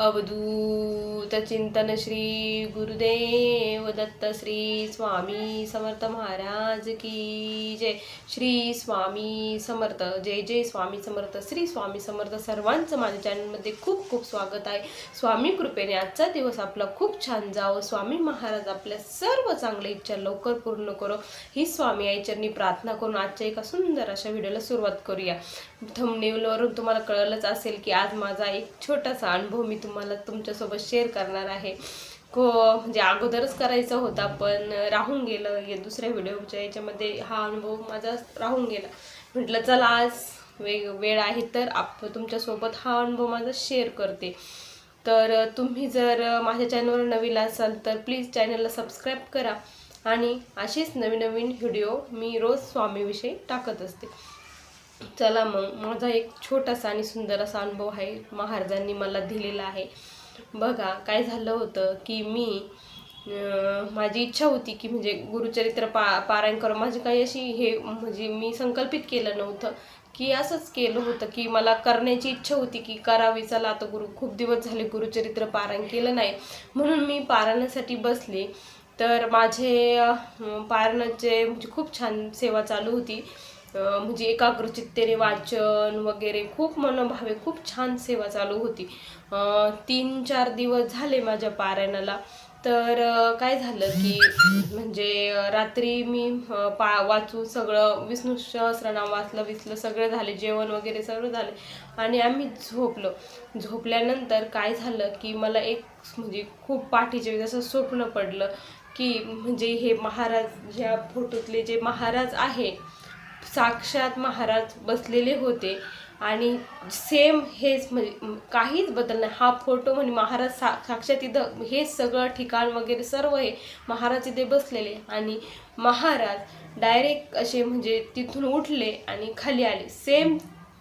अवधूत चिंतन श्री गुरुदेव दत्त श्री स्वामी समर्थ महाराज की जय. श्री स्वामी समर्थ जय जय स्वामी समर्थ श्री स्वामी समर्थ सर्वांचं माझ्या चॅनलमध्ये खूप खूप स्वागत आहे. स्वामी कृपेने आजचा दिवस आपला खूप छान जावं. स्वामी महाराज आपल्या सर्व चांगल्या इच्छा लवकर पूर्ण करो. ही स्वामी आईच्यांनी प्रार्थना करून आजच्या एका सुंदर अशा व्हिडिओला सुरुवात करूया. थमनेवलवरून तुम्हाला कळलंच असेल की आज माझा एक छोटासा अनुभव मी तुम्हाला तुमच्यासोबत शेअर करणार आहे. को म्हणजे अगोदरच करायचा होता पण राहून गेलं. या दुसऱ्या व्हिडिओच्या याच्यामध्ये हा अनुभव माझा राहून गेला. म्हटलं चला आज वेग वेळ आहे तर आप तुमच्यासोबत हा अनुभव माझा शेअर करते. तर तुम्ही जर माझ्या चॅनलवर नवीन असाल तर प्लीज चॅनलला सबस्क्राईब करा. आणि असेच नवीन नवीन व्हिडिओ मी रोज स्वामीविषयी टाकत असते. चला मग माझा एक छोटासा आणि सुंदर असा अनुभव आहे महाराजांनी मला दिलेला आहे. बघा काय झालं होतं की मी माझी इच्छा होती की म्हणजे गुरुचरित्र पा पारायण करून माझी काही अशी हे म्हणजे मी संकल्पित केलं नव्हतं की असंच केलं होतं की मला करण्याची इच्छा होती की करावी चला आता गुरु खूप दिवस झाले गुरुचरित्र पारायण केलं नाही. म्हणून मी पारायणासाठी बसले. तर माझे पारणाचे पारायणाचे म्हणजे खूप छान सेवा चालू होती. म्हणजे एकाग्रचित्तेने वाचन वगैरे खूप मनोभावे खूप छान सेवा चालू होती. तीन चार दिवस झाले माझ्या पारायणाला. तर काय झालं की म्हणजे रात्री मी पा वाचून सगळं विष्णू सहस्रनाम वाचलं विसलं सगळं झाले जेवण वगैरे सगळं झालं. आणि आम्ही झोपलो. झोपल्यानंतर काय झालं की मला एक म्हणजे खूप पाठीचे जसं स्वप्न पडलं की म्हणजे हे महाराज ह्या फोटोतले जे महाराज आहे साक्षात महाराज बसलेले होते. आणि सेम हेच म्हणजे काहीच बदल नाही. हा फोटो म्हणजे महाराज सा साक्षात इथं हे सगळं ठिकाण वगैरे सर्व हे महाराज इथे बसलेले. आणि महाराज डायरेक्ट असे म्हणजे तिथून उठले आणि खाली आले. सेम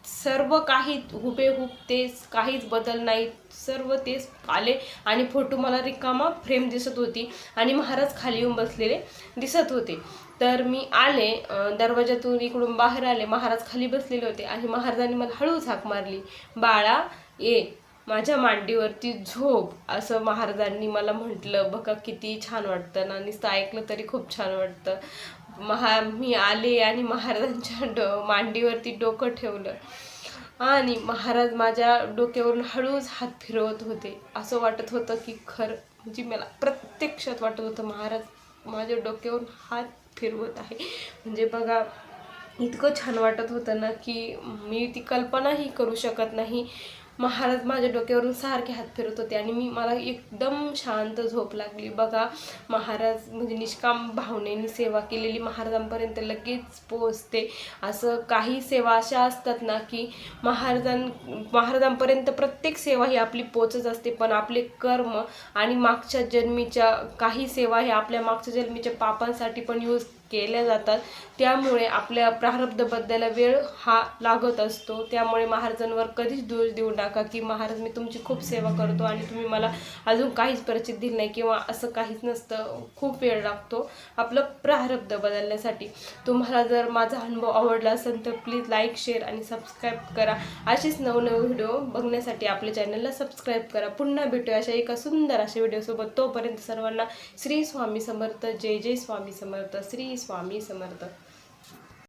सर्व काही हुबेहूब तेच काहीच बदल नाही. सर्व तेच आले आणि फोटो मला रिकामा फ्रेम दिसत होती आणि महाराज खाली येऊन बसलेले दिसत होते. तर मी आले दरवाजातून इकडून बाहेर आले महाराज खाली बसलेले होते आणि महाराजांनी मला हळू झाक मारली. बाळा ये माझ्या मांडीवरती झोप असं महाराजांनी मला म्हटलं. बघा किती छान वाटतं. ना नुसतं ऐकलं तरी खूप छान वाटतं. महा मी आले आणि महाराजांच्या डो मांडीवरती डोकं ठेवलं. आणि महाराज माझ्या डोक्यावरून हळूच हात फिरवत होते. असं वाटत होतं की खरं म्हणजे मला प्रत्यक्षात वाटत होतं महाराज माझ्या डोक्यावरून हात फिरवत आहे. म्हणजे बघा इतकं छान वाटत होतं ना की मी ती कल्पनाही करू शकत नाही. महाराज माझ्या डोक्यावरून सारखे हात फिरत होते आणि मी मला एकदम शांत झोप लागली. बघा महाराज म्हणजे निष्काम भावनेने सेवा केलेली महाराजांपर्यंत लगेच पोहोचते. असं काही सेवा अशा असतात ना की महाराजां महाराजांपर्यंत प्रत्येक सेवा ही आपली पोचत असते पण आपले कर्म आणि मागच्या जन्मीच्या काही सेवा ह्या आपल्या मागच्या जन्मीच्या पापांसाठी पण यूज केल्या जातात. त्यामुळे आपल्या प्रारब्ध बदलायला वेळ हा लागत असतो. त्यामुळे महाराजांवर कधीच दोष देऊ नका की महाराज मी तुमची खूप सेवा करतो आणि तुम्ही मला अजून काहीच परिचित दिली नाही किंवा असं काहीच नसतं. खूप वेळ लागतो आपलं प्रारब्ध बदलण्यासाठी. तुम्हाला जर माझा अनुभव आवडला असेल तर प्लीज लाईक शेअर आणि सबस्क्राईब करा. असेच नवनवे व्हिडिओ बघण्यासाठी आपल्या चॅनलला सबस्क्राईब करा. पुन्हा भेटूया अशा एका सुंदर अशा व्हिडिओसोबत तोपर्यंत सर्वांना श्री स्वामी समर्थ. जय जय स्वामी समर्थ. श्री स्वामी समर्थ.